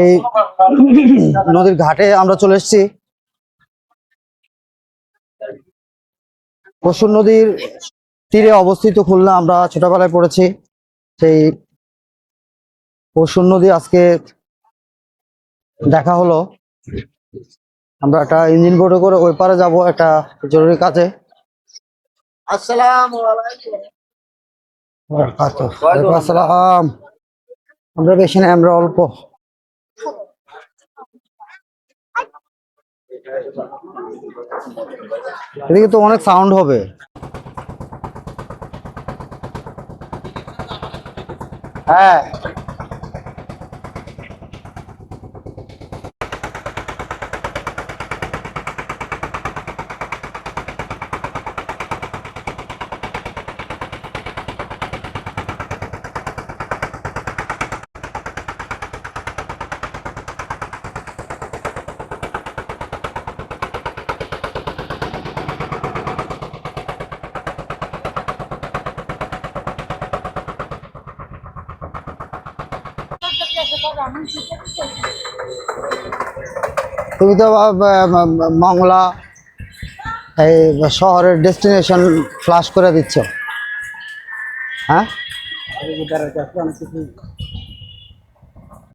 এই নদীর ঘাটে আমরা চলে এসেছি। পশুর নদীর তীরে অবস্থিত খুলনা আমরা ছোটবেলায় পড়েছি। সেই পশুর নদী আজকে দেখা হলো। আমরা একটা ইঞ্জিন বোটে করে ওই পারে যাব একটা জরুরি কাজে। আসসালামু আসসালাম। আমরা বেশি না আমরা অল্প। এদিকে তো অনেক সাউন্ড হবে। হ্যাঁ। তুমি তো মংলা এই শহরের ডেস্টিনেশন ফ্লাশ করে দিচ্ছ। হ্যাঁ?